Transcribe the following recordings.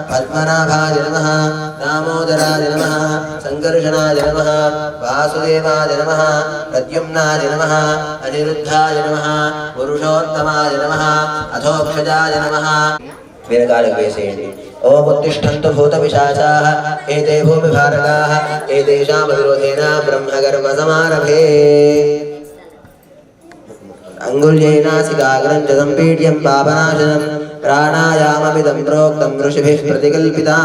पद्मनाभाय नमः, दामोदराय नमः सङ्कर्षणाय नमः, वासुदेवाय नमः, प्रद्युम्नाय नमः, अनिरुद्धाय नमः, पुरुषोत्तमाय नमः अथोक्षजाय नमः। वीरकालकेशेषि ओमुत्तिष्ठन्तु भूतपिशाचाः, एते भूमिभारकाः एतेषामविरोधेन ब्रह्मकर्मसमारभे अङ्गुल्यैनासिकाग्रम् च सम्पीड्यम् प्राणायाममिदं प्रोक्तं ऋषिभिः प्रतिकल्पितां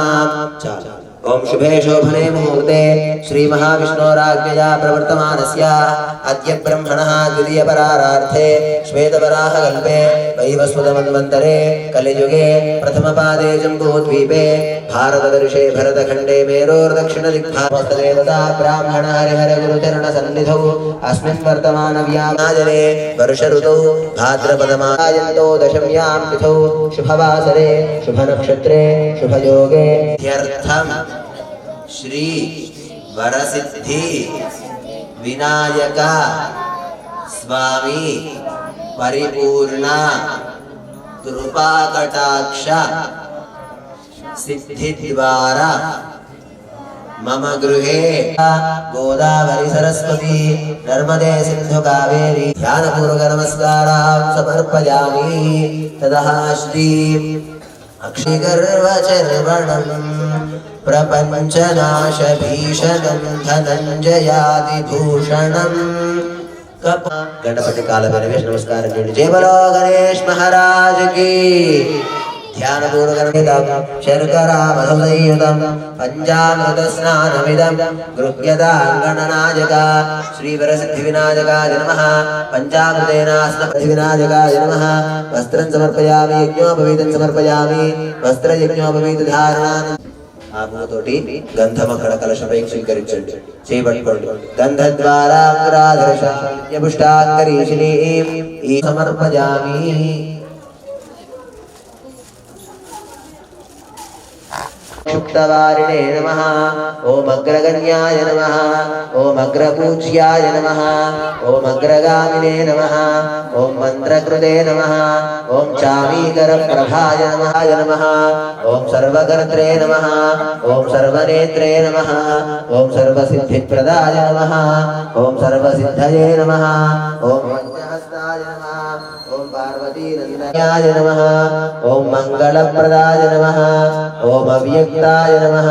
च ॐ शुभे शोभने मुहूर्ते श्रीमहाविष्णोराज्ञया प्रवर्तमानस्य अद्य ब्रह्मणः द्वितीयपरारार्थे श्वेतपराहकल्पे वैवस्वतमन्वन्तरे कलियुगे प्रथमपादे जम्बूद्वीपे भारतवर्षे भरतखण्डे मेरोर्दक्षिणदिग्भावस्तदे तदा ब्राह्मण हरिहरगुरुचरणसन्निधौ अस्मिन् वर्तमानव्यामाजने वर्षऋतौ भाद्रपदमायन्तौ दशम्यां तिथौ शुभवासरे शुभनक्षत्रे शुभयोगे ह्यर्थम् श्री वरसिद्धि विनायक स्वामी परिपूर्ण कृपाकटाक्ष सिद्धिद्वारा। मम गृहे गोदावरी सरस्वती नर्मदे सिन्धु कावेरी ध्यानपूर्वक नमस्कारां समर्पयामि। ततः श्री अक्षिगर्वचर्वणम् प्रपञ्चनाशभीषणम् धनञ्जयादिभूषणम् कप गणपति काल गणेश नमस्कार जय बोलो गणेश महाराज की स्नानदूर्गमिदं शर्करामसंयुतं पञ्चामृतस्नानमिदं गृह्यताङ्गणनायक श्रीवरसिद्धिविनायकाय नमः पञ्चामृतेनास्नपृथिविनायकाय नमः वस्त्रं समर्पयामि यज्ञोपवीतं समर्पयामि वस्त्रयज्ञोपवीतधारणानि ఆత్మతోటి గంధం అక్కడ కలశపై స్వీకరించండి చేయబట్టుకోండి గంధ ద్వారా పుష్టాంగరీషిని సమర్పజామి क्षुप्तवारिणे नमः ॐ अग्रगण्याय नमः ॐ अग्रपूज्याय नमः ॐ अग्रगामिने नमः ॐ मन्त्रकृते नमः ॐ चामीकरप्रभाय नमः नमः ॐ सर्वकर्त्रे नमः ॐ सर्वनेत्रे नमः ॐ सर्वसिद्धिप्रदाय नमः ॐ सर्वसिद्धये नमः ॐ वज्रहस्ताय नमः ॐ पार्वतीनन्दनाय नमः ॐ मङ्गलप्रदाय नमः ॐ अव्यक्ताय नमः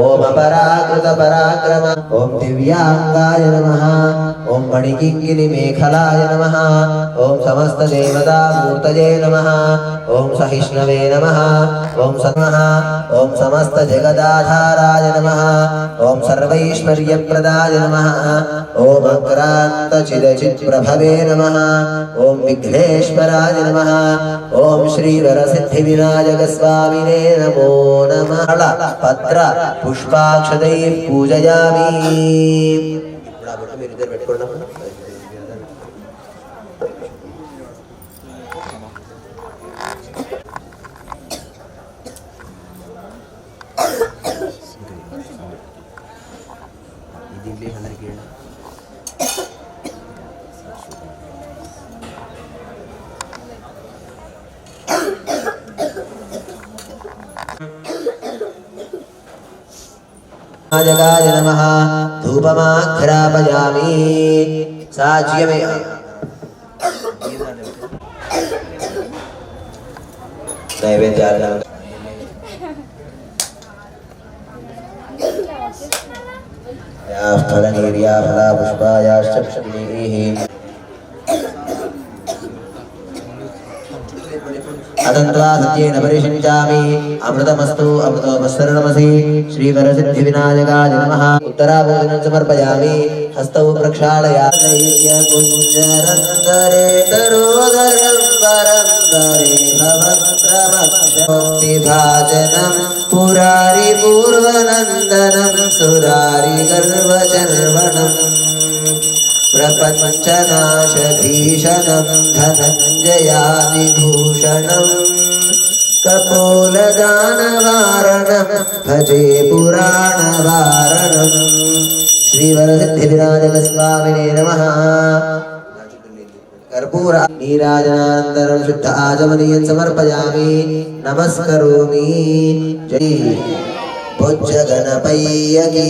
ॐ अपराकृतपराक्रम ॐ दिव्याङ्गाय नमः ॐ मेखलाय नमः। देवता समस्तदेवतामूर्तये नमः। ओं सहिष्णवे नमः। ॐ ओं समस्त जगदाधाराय नमः। ॐ सर्वैश्वर्यप्रदाय नमः। ॐ अक्रान्तचिदचित्प्रभवे नमः। ॐ विघ्नेश्वराय नमः। ॐ श्रीवरसिद्धिविनायकस्वामिने नमो नमः। पत्र पुष्पाक्षदैः पूजयामि। जगाय नमः। धूपमाघ्रापयामि साज्यमे नैवेद्यार्पणम् फलनीर्या అదంతా సత్యేన పరిశించామి. అమృతమస్తు అమృతోపశరణమసి శ్రీవర సిద్ధి వినాయకాయ నమ. ఉత్తరాభోజనం సమర్పయామి. హస్తౌ ప్రక్షాళయామి. పురారి పూర్వనందనం సురారి గర్వచర్వణం प्रपञ्चनाशभीषणं धनञ्जयादिभूषणम् कपोलदानवारणं भजे पुराणवारणम् श्रीवरसिद्धिविराजस्वामिने नमः। कर्पूरा नीराजनानन्तरं शुद्ध आजमनीयं समर्पयामि। नमस्करोमि। जय भुजगणपय्यगी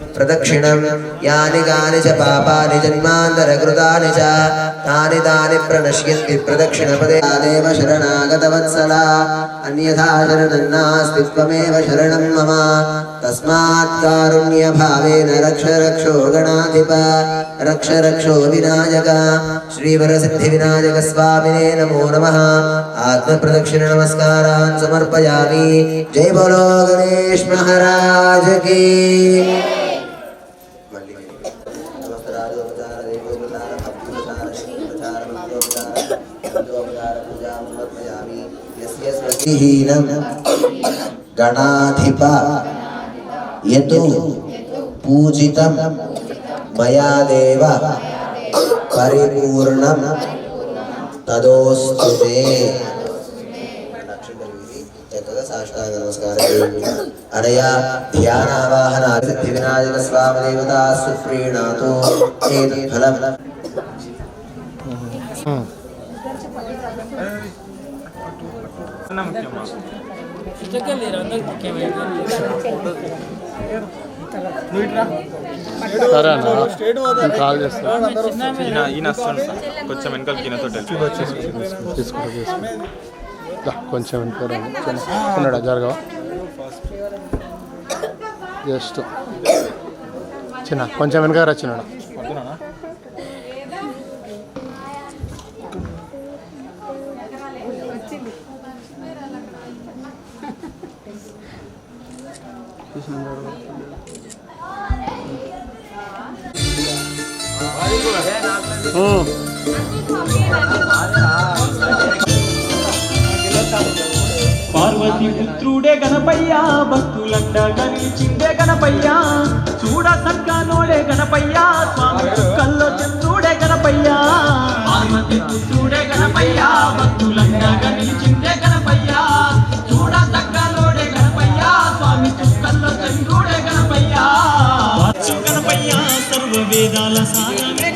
ప్రదక్షిణం యాని కాని చ పాపాని జన్మాంతరకృతాని చ తాని తాని ప్రణశ్యంతి ప్రదక్షిణపదే దేవ శరణాగత వత్సల అన్యథా శరణం నాస్తి త్వమేవ శరణం మమ తస్మాత్ కారుణ్య భావేన రక్ష రక్షో గణాధిప రక్ష రక్షో వినాయక శ్రీవర సిద్ధి వినాయక స్వామినే నమో నమ ఆత్మ ప్రదక్షిణ నమస్కారాన్ సమర్పయామి జై బలో గణేష్ మహారాజ్ కీ యస్య గణాధిప యతు పూజితం మయాదేవ పరిపూర్ణం తదోస్తు తే సాష్టాంగ నమస్కారం అనయా ధ్యానావాహనాది దివినాయన వినాయక స్వామి దేవత సుప్రీణాతో ఏతత్ ఫలం సరే అన్న నేను కాల్ చేస్తాను ఈయన సార్. కొంచెం తీసుకుంటా తీసుకుంటా దా, కొంచెం జరగవా? జస్ట్. చిన్న కొంచెం వెనక వచ్చినాడు పార్వతి పుత్రుడే గణపయ్య భక్తులంట గణించిందే గణపయ్య. చూడ సక్కనోడే గణపయ్యా. వేదాల సారమే